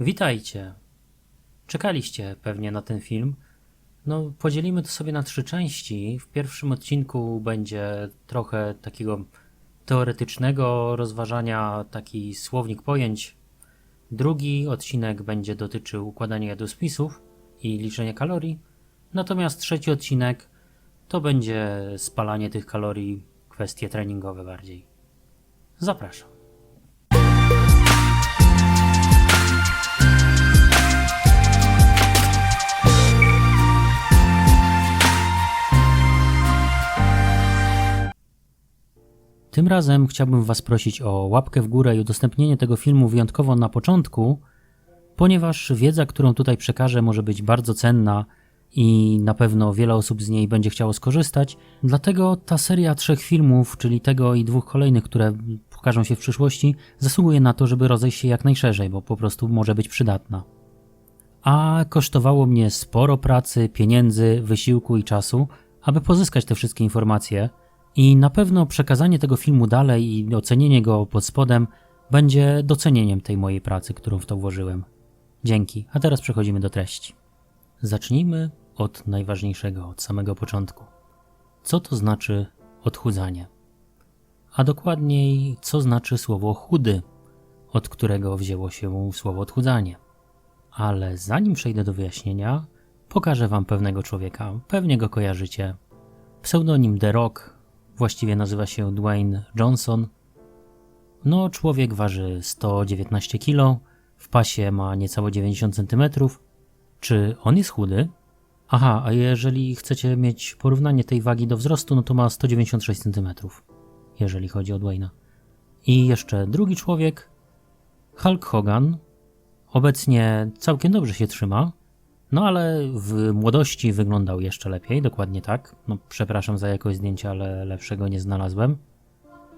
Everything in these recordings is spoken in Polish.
Witajcie. Czekaliście pewnie na ten film. No, podzielimy to sobie na trzy części. W pierwszym odcinku będzie trochę takiego teoretycznego rozważania, taki słownik pojęć. Drugi odcinek będzie dotyczył układania jadłospisów i liczenia kalorii. Natomiast trzeci odcinek to będzie spalanie tych kalorii, kwestie treningowe bardziej. Zapraszam. Tym razem chciałbym Was prosić o łapkę w górę i udostępnienie tego filmu wyjątkowo na początku, ponieważ wiedza, którą tutaj przekażę, może być bardzo cenna i na pewno wiele osób z niej będzie chciało skorzystać. Dlatego ta seria trzech filmów, czyli tego i dwóch kolejnych, które pokażą się w przyszłości, zasługuje na to, żeby rozejść się jak najszerzej, bo po prostu może być przydatna. A kosztowało mnie sporo pracy, pieniędzy, wysiłku i czasu, aby pozyskać te wszystkie informacje. I na pewno przekazanie tego filmu dalej i ocenienie go pod spodem będzie docenieniem tej mojej pracy, którą w to włożyłem. Dzięki, a teraz przechodzimy do treści. Zacznijmy od najważniejszego, od samego początku. Co to znaczy odchudzanie? A dokładniej, co znaczy słowo chudy, od którego wzięło się słowo odchudzanie? Ale zanim przejdę do wyjaśnienia, pokażę Wam pewnego człowieka. Pewnie go kojarzycie. Pseudonim The Rock, właściwie nazywa się Dwayne Johnson. No, człowiek waży 119 kg, w pasie ma niecałe 90 cm. Czy on jest chudy? Aha, a jeżeli chcecie mieć porównanie tej wagi do wzrostu, no to ma 196 cm, jeżeli chodzi o Dwayna. I jeszcze drugi człowiek, Hulk Hogan. Obecnie całkiem dobrze się trzyma, no ale w młodości wyglądał jeszcze lepiej, dokładnie tak. No przepraszam za jakość zdjęcia, ale lepszego nie znalazłem.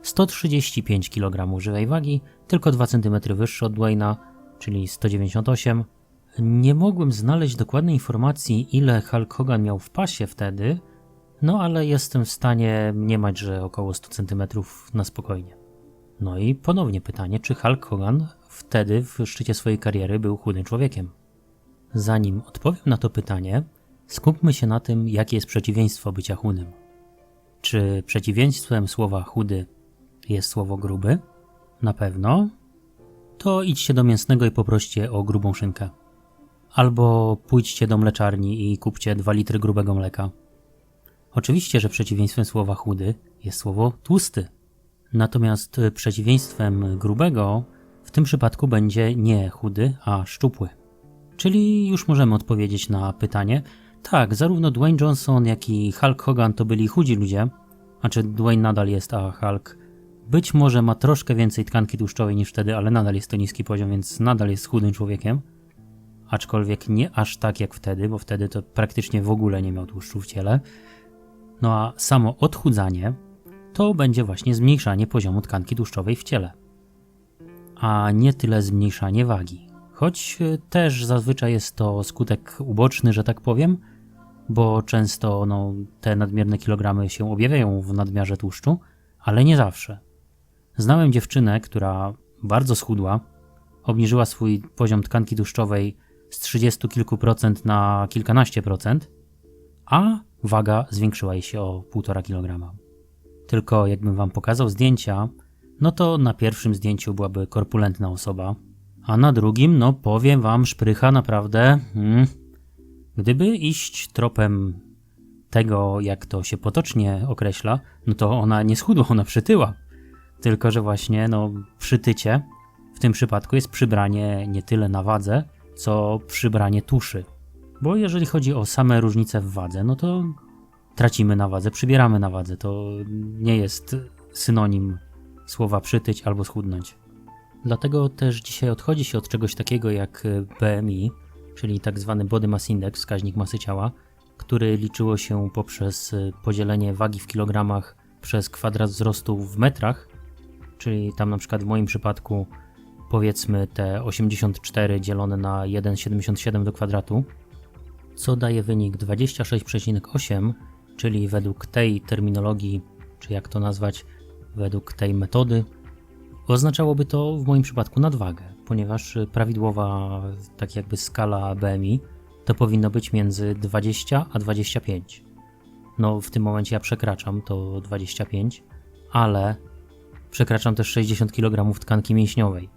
135 kg żywej wagi, tylko 2 cm wyższy od Dwayna, czyli 198. Nie mogłem znaleźć dokładnej informacji, ile Hulk Hogan miał w pasie wtedy, no ale jestem w stanie mniemać, że około 100 cm na spokojnie. No i ponownie pytanie, czy Hulk Hogan wtedy w szczycie swojej kariery był chudym człowiekiem? Zanim odpowiem na to pytanie, skupmy się na tym, jakie jest przeciwieństwo bycia chudym. Czy przeciwieństwem słowa chudy jest słowo gruby? Na pewno. To idźcie do mięsnego i poproście o grubą szynkę. Albo pójdźcie do mleczarni i kupcie 2 litry grubego mleka. Oczywiście, że przeciwieństwem słowa chudy jest słowo tłusty. Natomiast przeciwieństwem grubego w tym przypadku będzie nie chudy, a szczupły. Czyli już możemy odpowiedzieć na pytanie. Tak, zarówno Dwayne Johnson, jak i Hulk Hogan to byli chudzi ludzie. A czy Dwayne nadal jest, a Hulk być może ma troszkę więcej tkanki tłuszczowej niż wtedy, ale nadal jest to niski poziom, więc nadal jest chudym człowiekiem. Aczkolwiek nie aż tak jak wtedy, bo wtedy to praktycznie w ogóle nie miał tłuszczu w ciele. No a samo odchudzanie to będzie właśnie zmniejszanie poziomu tkanki tłuszczowej w ciele, a nie tyle zmniejszanie wagi. Choć y, też zazwyczaj jest to skutek uboczny, że tak powiem, bo często no, te nadmierne kilogramy się objawiają w nadmiarze tłuszczu, ale nie zawsze. Znałem dziewczynę, która bardzo schudła, obniżyła swój poziom tkanki tłuszczowej z 30 kilku procent na kilkanaście procent, a waga zwiększyła jej się o 1,5 kg. Tylko jakbym wam pokazał zdjęcia, no to na pierwszym zdjęciu byłaby korpulentna osoba, a na drugim, no powiem wam, szprycha naprawdę. Hmm, gdyby iść tropem tego, jak to się potocznie określa, no to ona nie schudła, ona przytyła. Tylko, że właśnie, no, przytycie w tym przypadku jest przybranie nie tyle na wadze, co przybranie tuszy. Bo jeżeli chodzi o same różnice w wadze, no to tracimy na wadze, przybieramy na wadze. To nie jest synonim słowa przytyć albo schudnąć. Dlatego też dzisiaj odchodzi się od czegoś takiego jak BMI, czyli tak zwany Body Mass Index, wskaźnik masy ciała, który liczyło się poprzez podzielenie wagi w kilogramach przez kwadrat wzrostu w metrach, czyli tam na przykład w moim przypadku powiedzmy te 84 dzielone na 1,77 do kwadratu, co daje wynik 26,8, czyli według tej terminologii, czy jak to nazwać, według tej metody, oznaczałoby to w moim przypadku nadwagę. ponieważ prawidłowa tak jakby skala BMI to powinno być między 20 a 25. No w tym momencie ja przekraczam to 25, ale przekraczam też 60 kg tkanki mięśniowej.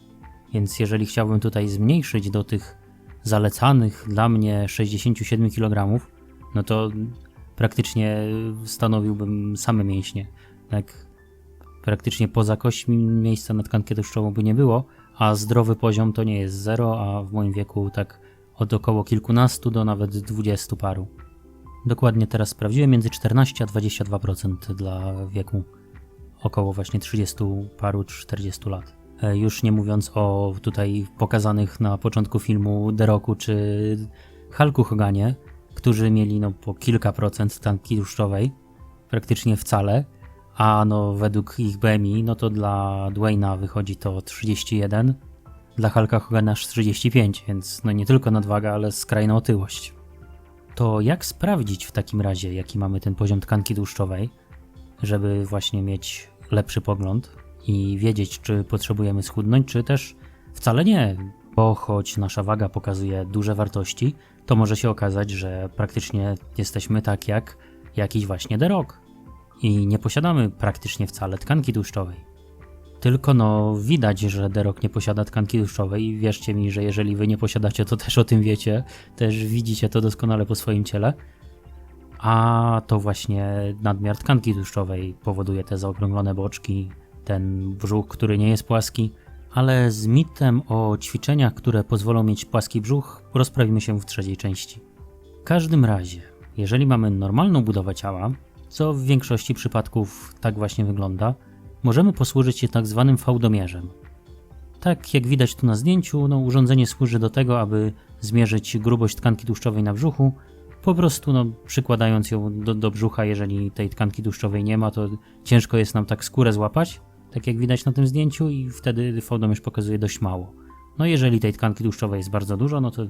Więc jeżeli chciałbym tutaj zmniejszyć do tych zalecanych dla mnie 67 kg, no to praktycznie stanowiłbym same mięśnie. Tak praktycznie poza kośćmi miejsca na tkankę tłuszczową by nie było, a zdrowy poziom to nie jest zero, a w moim wieku tak od około kilkunastu do nawet dwudziestu paru. Dokładnie teraz sprawdziłem między 14 a 22% dla wieku około właśnie 30 paru 40 lat. E, Już nie mówiąc o tutaj pokazanych na początku filmu The Rocku czy Hulku Hoganie, którzy mieli no po kilka procent tkanki tłuszczowej, praktycznie wcale, a no według ich BMI, no to dla Dwayna wychodzi to 31, dla Hulka Hogana aż 35, więc no nie tylko nadwaga, ale skrajna otyłość. To jak sprawdzić w takim razie, jaki mamy ten poziom tkanki tłuszczowej, żeby właśnie mieć lepszy pogląd i wiedzieć, czy potrzebujemy schudnąć, czy też wcale nie, bo choć nasza waga pokazuje duże wartości, to może się okazać, że praktycznie jesteśmy tak jak jakiś właśnie derok i nie posiadamy praktycznie wcale tkanki tłuszczowej. Tylko no widać, że derok nie posiada tkanki tłuszczowej i wierzcie mi, że jeżeli wy nie posiadacie, to też o tym wiecie, też widzicie to doskonale po swoim ciele. A to właśnie nadmiar tkanki tłuszczowej powoduje te zaokrąglone boczki, ten brzuch, który nie jest płaski. Ale z mitem o ćwiczeniach, które pozwolą mieć płaski brzuch, rozprawimy się w trzeciej części. W każdym razie, jeżeli mamy normalną budowę ciała, co w większości przypadków tak właśnie wygląda, możemy posłużyć się tak zwanym fałdomierzem. Tak jak widać tu na zdjęciu, no, urządzenie służy do tego, aby zmierzyć grubość tkanki tłuszczowej na brzuchu, po prostu no, przykładając ją do, do brzucha, jeżeli tej tkanki tłuszczowej nie ma, to ciężko jest nam tak skórę złapać, tak jak widać na tym zdjęciu i wtedy fałdomierz pokazuje dość mało. No jeżeli tej tkanki tłuszczowej jest bardzo dużo, no to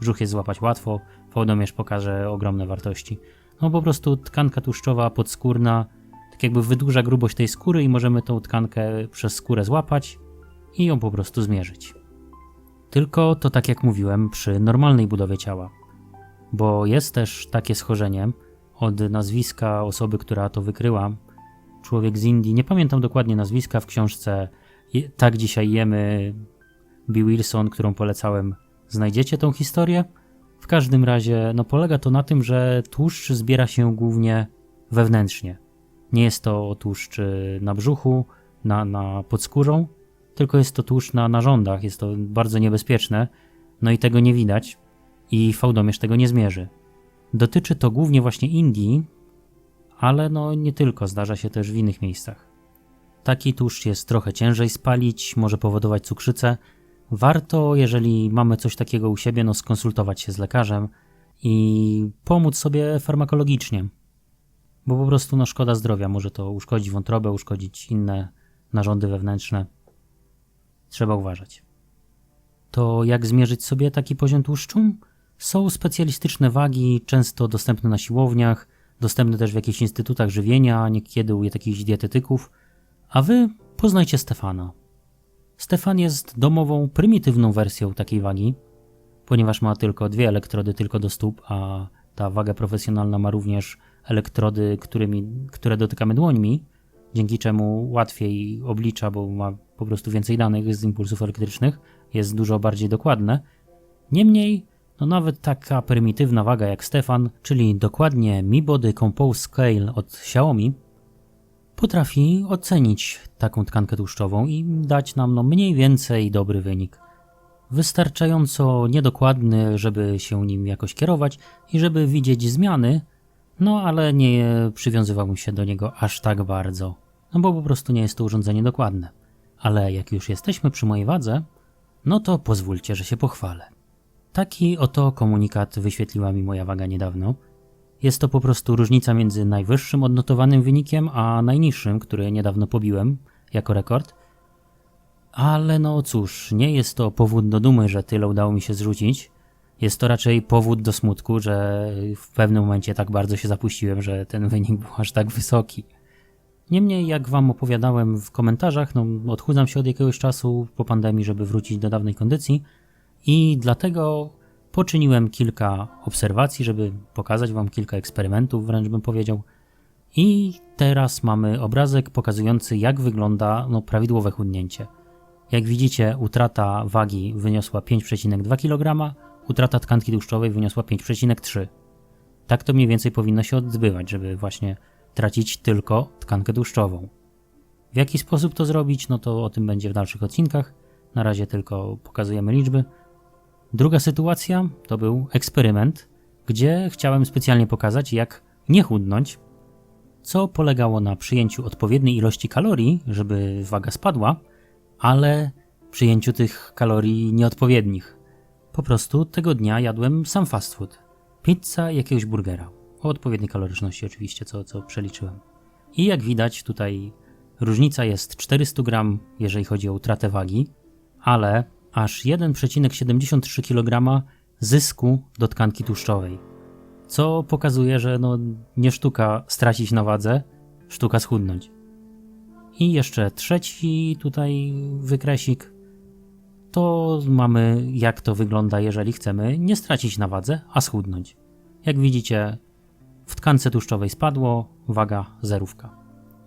brzuch jest złapać łatwo, fałdomierz pokaże ogromne wartości. No po prostu tkanka tłuszczowa podskórna tak jakby wydłuża grubość tej skóry i możemy tą tkankę przez skórę złapać i ją po prostu zmierzyć. Tylko to tak jak mówiłem przy normalnej budowie ciała. Bo jest też takie schorzenie od nazwiska osoby, która to wykryła. Człowiek z Indii, nie pamiętam dokładnie nazwiska w książce Tak dzisiaj jemy B. Wilson, którą polecałem. Znajdziecie tą historię? W każdym razie, no polega to na tym, że tłuszcz zbiera się głównie wewnętrznie. Nie jest to tłuszcz y, na brzuchu, na, na podskórzą, tylko jest to tłuszcz na narządach. Jest to bardzo niebezpieczne, no i tego nie widać i fałdomierz tego nie zmierzy. Dotyczy to głównie właśnie Indii, ale no nie tylko, zdarza się też w innych miejscach. Taki tłuszcz jest trochę ciężej spalić, może powodować cukrzycę. Warto, jeżeli mamy coś takiego u siebie, no skonsultować się z lekarzem i pomóc sobie farmakologicznie. Bo po prostu no szkoda zdrowia, może to uszkodzić wątrobę, uszkodzić inne narządy wewnętrzne. Trzeba uważać. To jak zmierzyć sobie taki poziom tłuszczu? Są specjalistyczne wagi, często dostępne na siłowniach, dostępne też w jakichś instytutach żywienia, niekiedy u jakichś dietetyków. A wy poznajcie Stefana. Stefan jest domową, prymitywną wersją takiej wagi, ponieważ ma tylko dwie elektrody tylko do stóp, a ta waga profesjonalna ma również elektrody, którymi, które dotykamy dłońmi, dzięki czemu łatwiej oblicza, bo ma po prostu więcej danych z impulsów elektrycznych, jest dużo bardziej dokładne. Niemniej, no nawet taka prymitywna waga jak Stefan, czyli dokładnie Mi Body Compose Scale od Xiaomi, potrafi ocenić taką tkankę tłuszczową i dać nam no mniej więcej dobry wynik. Wystarczająco niedokładny, żeby się nim jakoś kierować i żeby widzieć zmiany, no ale nie przywiązywałbym się do niego aż tak bardzo, no bo po prostu nie jest to urządzenie dokładne. Ale jak już jesteśmy przy mojej wadze, no to pozwólcie, że się pochwalę. Taki oto komunikat wyświetliła mi moja waga niedawno. Jest to po prostu różnica między najwyższym odnotowanym wynikiem, a najniższym, który niedawno pobiłem jako rekord. Ale no cóż, nie jest to powód do dumy, że tyle udało mi się zrzucić. Jest to raczej powód do smutku, że w pewnym momencie tak bardzo się zapuściłem, że ten wynik był aż tak wysoki. Niemniej, jak Wam opowiadałem w komentarzach, no, odchudzam się od jakiegoś czasu po pandemii, żeby wrócić do dawnej kondycji i dlatego poczyniłem kilka obserwacji, żeby pokazać Wam kilka eksperymentów, wręcz bym powiedział. I teraz mamy obrazek pokazujący, jak wygląda no, prawidłowe chudnięcie. Jak widzicie, utrata wagi wyniosła 5,2 kg, utrata tkanki tłuszczowej wyniosła 5,3. Tak to mniej więcej powinno się odbywać, żeby właśnie tracić tylko tkankę tłuszczową. W jaki sposób to zrobić, no to o tym będzie w dalszych odcinkach. Na razie tylko pokazujemy liczby. Druga sytuacja to był eksperyment, gdzie chciałem specjalnie pokazać, jak nie chudnąć, co polegało na przyjęciu odpowiedniej ilości kalorii, żeby waga spadła, ale przyjęciu tych kalorii nieodpowiednich. Po prostu tego dnia jadłem sam fast food. Pizza jakiegoś burgera. O odpowiedniej kaloryczności oczywiście, co, co przeliczyłem. I jak widać tutaj różnica jest 400 gram, jeżeli chodzi o utratę wagi, ale aż 1,73 kg zysku do tkanki tłuszczowej. Co pokazuje, że no nie sztuka stracić na wadze, sztuka schudnąć. I jeszcze trzeci tutaj wykresik. To mamy jak to wygląda, jeżeli chcemy nie stracić na wadze, a schudnąć. Jak widzicie, w tkance tłuszczowej spadło, waga zerówka.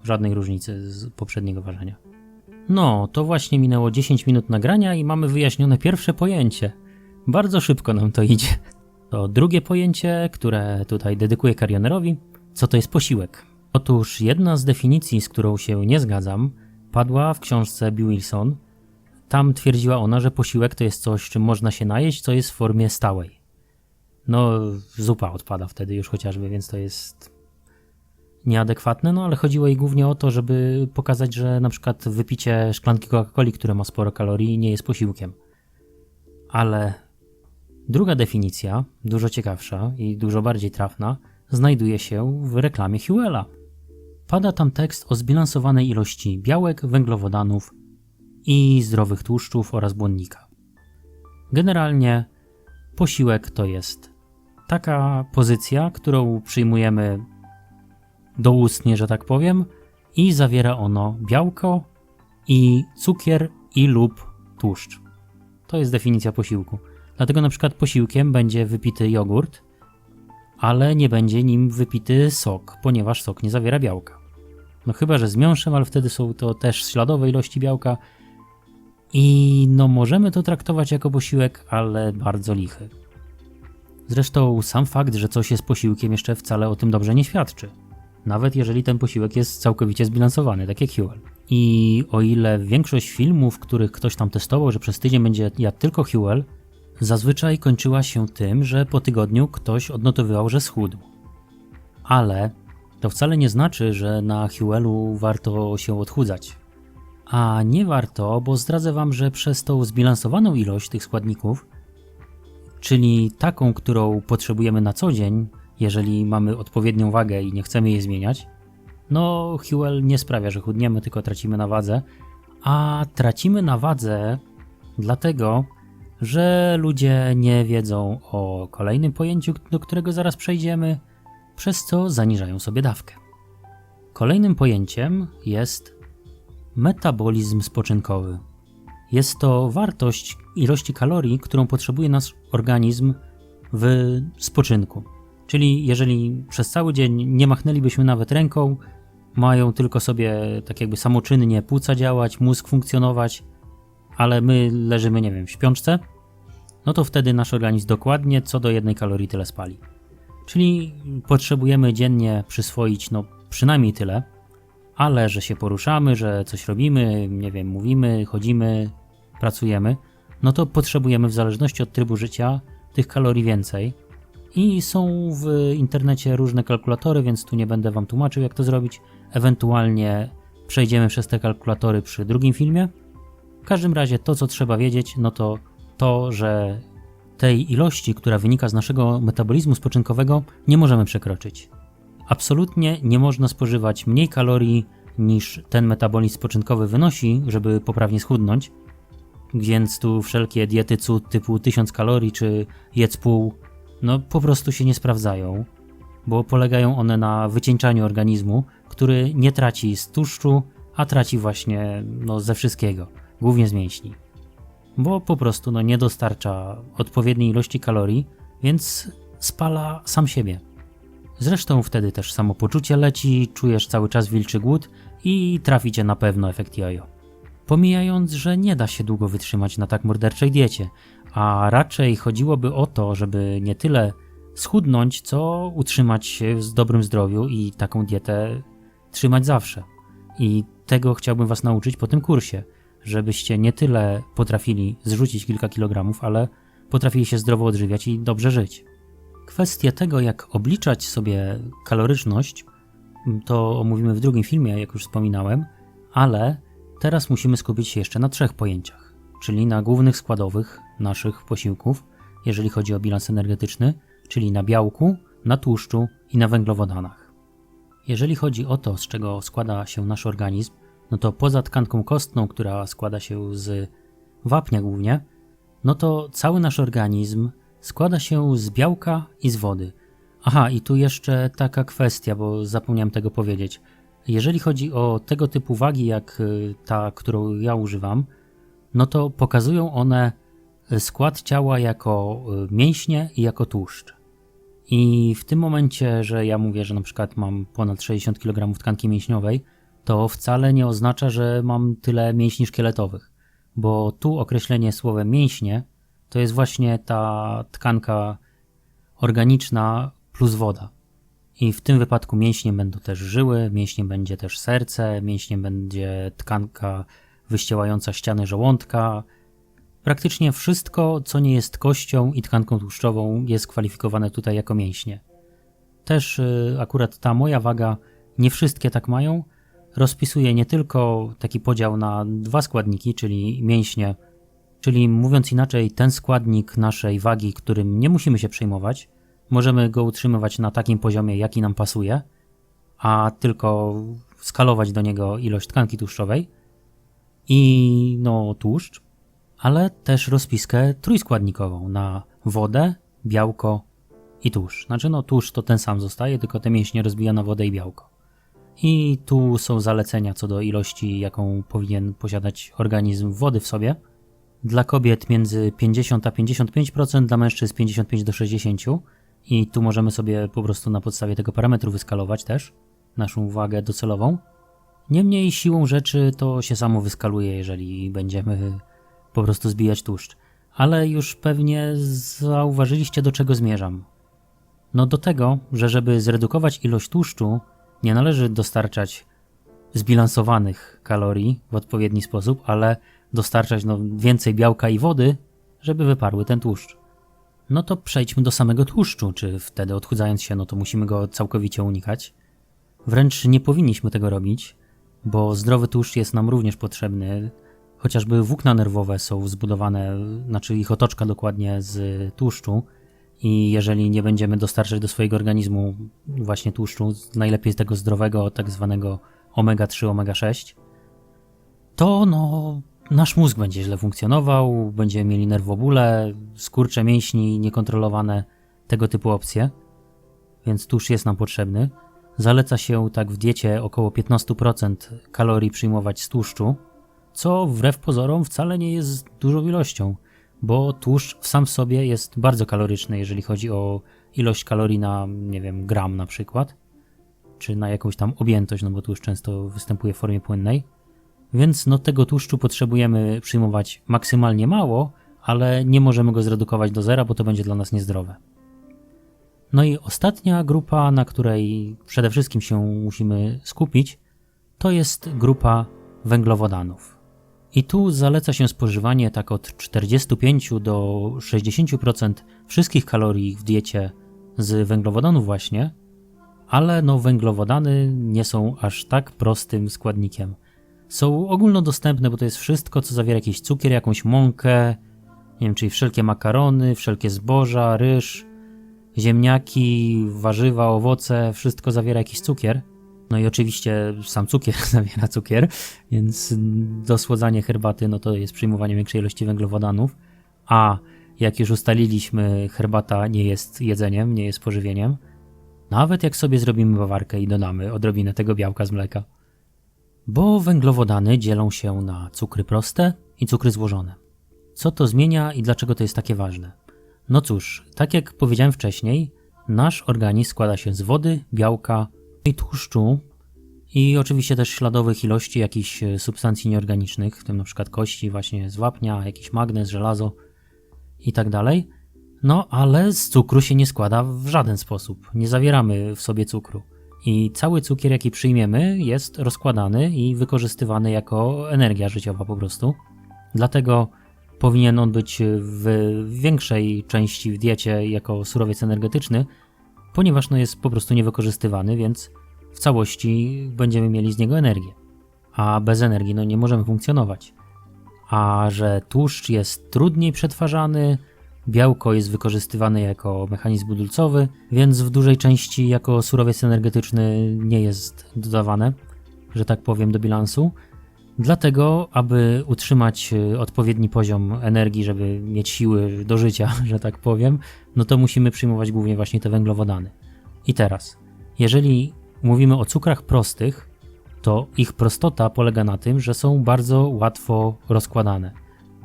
Żadnej różnicy z poprzedniego ważenia. No, to właśnie minęło 10 minut nagrania i mamy wyjaśnione pierwsze pojęcie. Bardzo szybko nam to idzie. To drugie pojęcie, które tutaj dedykuję karionerowi, co to jest posiłek. Otóż jedna z definicji, z którą się nie zgadzam, padła w książce B. Wilson. Tam twierdziła ona, że posiłek to jest coś, czym można się najeść, co jest w formie stałej. No, zupa odpada wtedy już chociażby, więc to jest nieadekwatne, no ale chodziło jej głównie o to, żeby pokazać, że na przykład wypicie szklanki Coca-Coli, które ma sporo kalorii, nie jest posiłkiem. Ale druga definicja, dużo ciekawsza i dużo bardziej trafna, znajduje się w reklamie Huela. Pada tam tekst o zbilansowanej ilości białek, węglowodanów i zdrowych tłuszczów oraz błonnika. Generalnie posiłek to jest taka pozycja, którą przyjmujemy doustnie, że tak powiem, i zawiera ono białko i cukier i lub tłuszcz. To jest definicja posiłku. Dlatego na przykład posiłkiem będzie wypity jogurt, ale nie będzie nim wypity sok, ponieważ sok nie zawiera białka. No chyba, że z miąższem, ale wtedy są to też śladowe ilości białka i no możemy to traktować jako posiłek, ale bardzo lichy. Zresztą sam fakt, że coś jest posiłkiem jeszcze wcale o tym dobrze nie świadczy. Nawet jeżeli ten posiłek jest całkowicie zbilansowany, tak jak Huel. I o ile większość filmów, których ktoś tam testował, że przez tydzień będzie jadł tylko Huel, zazwyczaj kończyła się tym, że po tygodniu ktoś odnotowywał, że schudł. Ale to wcale nie znaczy, że na Huelu warto się odchudzać. A nie warto, bo zdradzę Wam, że przez tą zbilansowaną ilość tych składników, czyli taką, którą potrzebujemy na co dzień, jeżeli mamy odpowiednią wagę i nie chcemy jej zmieniać, no Huel nie sprawia, że chudniemy, tylko tracimy na wadze, a tracimy na wadze dlatego, że ludzie nie wiedzą o kolejnym pojęciu, do którego zaraz przejdziemy, przez co zaniżają sobie dawkę. Kolejnym pojęciem jest metabolizm spoczynkowy. Jest to wartość ilości kalorii, którą potrzebuje nasz organizm w spoczynku. Czyli jeżeli przez cały dzień nie machnęlibyśmy nawet ręką, mają tylko sobie tak jakby samoczynnie płuca działać, mózg funkcjonować, ale my leżymy, nie wiem, w śpiączce, no to wtedy nasz organizm dokładnie co do jednej kalorii tyle spali. Czyli potrzebujemy dziennie przyswoić no przynajmniej tyle, ale że się poruszamy, że coś robimy, nie wiem, mówimy, chodzimy, pracujemy, no to potrzebujemy w zależności od trybu życia tych kalorii więcej. I są w internecie różne kalkulatory, więc tu nie będę Wam tłumaczył, jak to zrobić. Ewentualnie przejdziemy przez te kalkulatory przy drugim filmie. W każdym razie to, co trzeba wiedzieć, no to to, że tej ilości, która wynika z naszego metabolizmu spoczynkowego, nie możemy przekroczyć. Absolutnie nie można spożywać mniej kalorii niż ten metabolizm spoczynkowy wynosi, żeby poprawnie schudnąć. Więc tu wszelkie diety cud typu 1000 kalorii czy jedz pół, no po prostu się nie sprawdzają. bo polegają one na wycieńczaniu organizmu, który nie traci z tłuszczu, a traci właśnie no, ze wszystkiego, głównie z mięśni. Bo po prostu no, nie dostarcza odpowiedniej ilości kalorii, więc spala sam siebie. Zresztą wtedy też samopoczucie leci, czujesz cały czas wilczy głód i traficie na pewno efekt jojo. Pomijając, że nie da się długo wytrzymać na tak morderczej diecie, a raczej chodziłoby o to, żeby nie tyle schudnąć, co utrzymać się w dobrym zdrowiu i taką dietę trzymać zawsze. I tego chciałbym Was nauczyć po tym kursie, żebyście nie tyle potrafili zrzucić kilka kilogramów, ale potrafili się zdrowo odżywiać i dobrze żyć. Kwestię tego, jak obliczać sobie kaloryczność, to omówimy w drugim filmie, jak już wspominałem, ale teraz musimy skupić się jeszcze na trzech pojęciach, czyli na głównych składowych naszych posiłków, jeżeli chodzi o bilans energetyczny, czyli na białku, na tłuszczu i na węglowodanach. Jeżeli chodzi o to, z czego składa się nasz organizm, no to poza tkanką kostną, która składa się z wapnia głównie, no to cały nasz organizm składa się z białka i z wody. Aha, i tu jeszcze taka kwestia, bo zapomniałem tego powiedzieć. Jeżeli chodzi o tego typu wagi, jak y, ta, którą ja używam, no to pokazują one skład ciała jako y, mięśnie i jako tłuszcz. I w tym momencie, że ja mówię, że na przykład mam ponad 60 kg tkanki mięśniowej, to wcale nie oznacza, że mam tyle mięśni szkieletowych, bo tu określenie słowem mięśnie to jest właśnie ta tkanka organiczna plus woda. I w tym wypadku mięśniem będą też żyły, mięśniem będzie też serce, mięśniem będzie tkanka wyściełająca ściany żołądka. Praktycznie wszystko, co nie jest kością i tkanką tłuszczową, jest kwalifikowane tutaj jako mięśnie. Też y, akurat ta moja waga, nie wszystkie tak mają. Rozpisuje nie tylko taki podział na dwa składniki, czyli mięśnie Czyli mówiąc inaczej, ten składnik naszej wagi, którym nie musimy się przejmować, możemy go utrzymywać na takim poziomie, jaki nam pasuje, a tylko skalować do niego ilość tkanki tłuszczowej i no tłuszcz, ale też rozpiskę trójskładnikową na wodę, białko i tłuszcz. Znaczy no tłuszcz to ten sam zostaje, tylko te mięśnie rozbija na wodę i białko. I tu są zalecenia co do ilości, jaką powinien posiadać organizm wody w sobie – dla kobiet między 50 a 55%, dla mężczyzn 55 do 60 i tu możemy sobie po prostu na podstawie tego parametru wyskalować też naszą wagę docelową. Niemniej siłą rzeczy to się samo wyskaluje, jeżeli będziemy po prostu zbijać tłuszcz. Ale już pewnie zauważyliście do czego zmierzam. No do tego, że żeby zredukować ilość tłuszczu, nie należy dostarczać zbilansowanych kalorii w odpowiedni sposób, ale dostarczać no, więcej białka i wody, żeby wyparły ten tłuszcz. No to przejdźmy do samego tłuszczu, czy wtedy odchudzając się, no to musimy go całkowicie unikać. Wręcz nie powinniśmy tego robić, bo zdrowy tłuszcz jest nam również potrzebny. Chociażby włókna nerwowe są zbudowane, znaczy ich otoczka dokładnie z tłuszczu i jeżeli nie będziemy dostarczać do swojego organizmu właśnie tłuszczu, najlepiej tego zdrowego, tak zwanego omega-3, omega-6, to no nasz mózg będzie źle funkcjonował, będziemy mieli nerwobóle, skurcze mięśni niekontrolowane, tego typu opcje, więc tłuszcz jest nam potrzebny. Zaleca się tak w diecie około 15% kalorii przyjmować z tłuszczu, co wbrew pozorom wcale nie jest dużą ilością, bo tłuszcz sam w sobie jest bardzo kaloryczny, jeżeli chodzi o ilość kalorii na, nie wiem, gram na przykład, czy na jakąś tam objętość, no bo tłuszcz często występuje w formie płynnej. Więc no tego tłuszczu potrzebujemy przyjmować maksymalnie mało, ale nie możemy go zredukować do zera, bo to będzie dla nas niezdrowe. No i ostatnia grupa, na której przede wszystkim się musimy skupić, to jest grupa węglowodanów. I tu zaleca się spożywanie tak od 45 do 60% wszystkich kalorii w diecie z węglowodanów właśnie, ale no węglowodany nie są aż tak prostym składnikiem są ogólnodostępne, bo to jest wszystko, co zawiera jakiś cukier, jakąś mąkę, nie wiem, czyli wszelkie makarony, wszelkie zboża, ryż, ziemniaki, warzywa, owoce, wszystko zawiera jakiś cukier. No i oczywiście sam cukier zawiera cukier, więc dosłodzanie herbaty no to jest przyjmowanie większej ilości węglowodanów. A jak już ustaliliśmy, herbata nie jest jedzeniem, nie jest pożywieniem. Nawet jak sobie zrobimy bawarkę i dodamy odrobinę tego białka z mleka. Bo węglowodany dzielą się na cukry proste i cukry złożone. Co to zmienia i dlaczego to jest takie ważne? No cóż, tak jak powiedziałem wcześniej, nasz organizm składa się z wody, białka tłuszczu i oczywiście też śladowych ilości jakichś e, substancji nieorganicznych, w tym na przykład kości właśnie z wapnia, jakiś magnez, żelazo i tak dalej. No, ale z cukru się nie składa w żaden sposób. Nie zawieramy w sobie cukru. I cały cukier, jaki przyjmiemy, jest rozkładany i wykorzystywany jako energia życiowa po prostu. Dlatego powinien on być w większej części w diecie jako surowiec energetyczny, ponieważ no jest po prostu niewykorzystywany, więc w całości będziemy mieli z niego energię. A bez energii no nie możemy funkcjonować. A że tłuszcz jest trudniej przetwarzany, białko jest wykorzystywane jako mechanizm budulcowy, więc w dużej części jako surowiec energetyczny nie jest dodawane, że tak powiem, do bilansu. Dlatego, aby utrzymać y, odpowiedni poziom energii, żeby mieć siły do życia, że tak powiem, no to musimy przyjmować głównie właśnie te węglowodany. I teraz, jeżeli mówimy o cukrach prostych, to ich prostota polega na tym, że są bardzo łatwo rozkładane.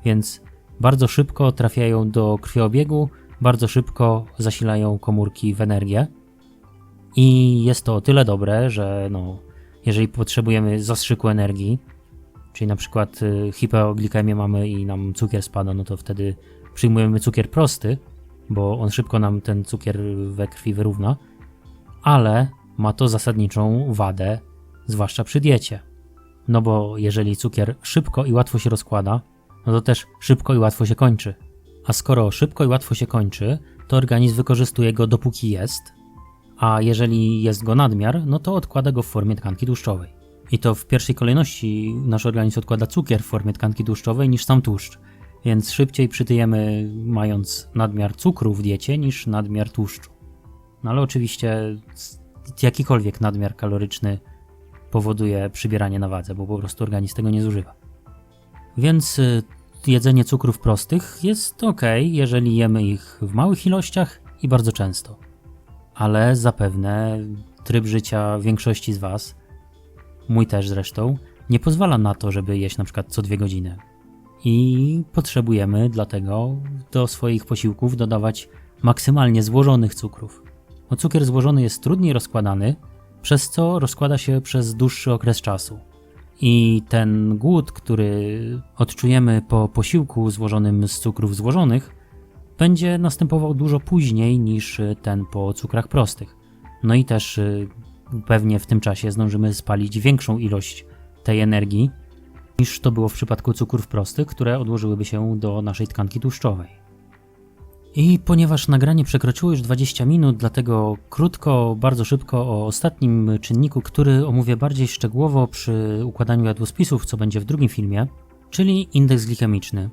Więc bardzo szybko trafiają do krwiobiegu, bardzo szybko zasilają komórki w energię. I jest to o tyle dobre, że no, jeżeli potrzebujemy zastrzyku energii, czyli na przykład y, hipoglikemię mamy i nam cukier spada, no to wtedy przyjmujemy cukier prosty, bo on szybko nam ten cukier we krwi wyrówna, ale ma to zasadniczą wadę, zwłaszcza przy diecie. No bo jeżeli cukier szybko i łatwo się rozkłada, no to też szybko i łatwo się kończy. A skoro szybko i łatwo się kończy, to organizm wykorzystuje go dopóki jest, a jeżeli jest go nadmiar, no to odkłada go w formie tkanki tłuszczowej. I to w pierwszej kolejności nasz organizm odkłada cukier w formie tkanki tłuszczowej niż sam tłuszcz. Więc szybciej przytyjemy mając nadmiar cukru w diecie niż nadmiar tłuszczu. No ale oczywiście jakikolwiek nadmiar kaloryczny powoduje przybieranie na wadze, bo po prostu organizm tego nie zużywa. Więc y, jedzenie cukrów prostych jest ok, jeżeli jemy ich w małych ilościach i bardzo często. Ale zapewne tryb życia większości z Was, mój też zresztą, nie pozwala na to, żeby jeść na przykład co dwie godziny. I potrzebujemy dlatego do swoich posiłków dodawać maksymalnie złożonych cukrów. Bo cukier złożony jest trudniej rozkładany, przez co rozkłada się przez dłuższy okres czasu. I ten głód, który odczujemy po posiłku złożonym z cukrów złożonych, będzie następował dużo później niż ten po cukrach prostych. No i też y, pewnie w tym czasie zdążymy spalić większą ilość tej energii niż to było w przypadku cukrów prostych, które odłożyłyby się do naszej tkanki tłuszczowej. I ponieważ nagranie przekroczyło już 20 minut, dlatego krótko, bardzo szybko o ostatnim czynniku, który omówię bardziej szczegółowo przy układaniu jadłospisów, co będzie w drugim filmie, czyli indeks glikemiczny.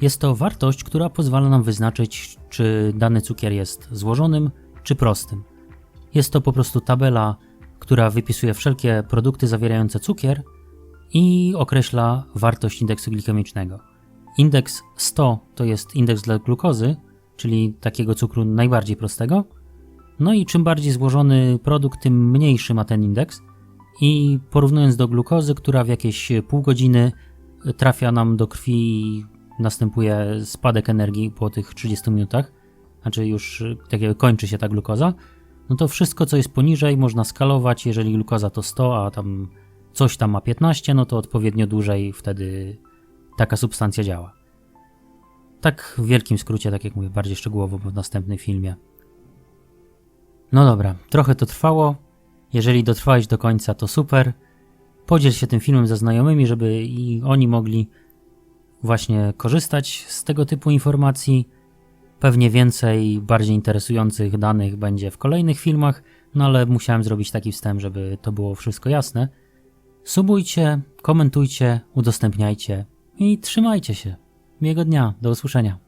Jest to wartość, która pozwala nam wyznaczyć, czy dany cukier jest złożonym czy prostym. Jest to po prostu tabela, która wypisuje wszelkie produkty zawierające cukier i określa wartość indeksu glikemicznego. Indeks 100 to jest indeks dla glukozy, czyli takiego cukru najbardziej prostego. No i czym bardziej złożony produkt, tym mniejszy ma ten indeks. I porównując do glukozy, która w jakieś pół godziny trafia nam do krwi, następuje spadek energii po tych 30 minutach, znaczy już tak jakby kończy się ta glukoza, no to wszystko, co jest poniżej, można skalować. Jeżeli glukoza to 100, a tam coś tam ma 15, no to odpowiednio dłużej wtedy taka substancja działa. Tak w wielkim skrócie, tak jak mówię, bardziej szczegółowo w następnym filmie. No dobra, trochę to trwało. Jeżeli dotrwałeś do końca, to super. Podziel się tym filmem ze znajomymi, żeby i oni mogli właśnie korzystać z tego typu informacji. Pewnie więcej bardziej interesujących danych będzie w kolejnych filmach, no ale musiałem zrobić taki wstęp, żeby to było wszystko jasne. Subujcie, komentujcie, udostępniajcie i trzymajcie się. Miłego dnia, do usłyszenia.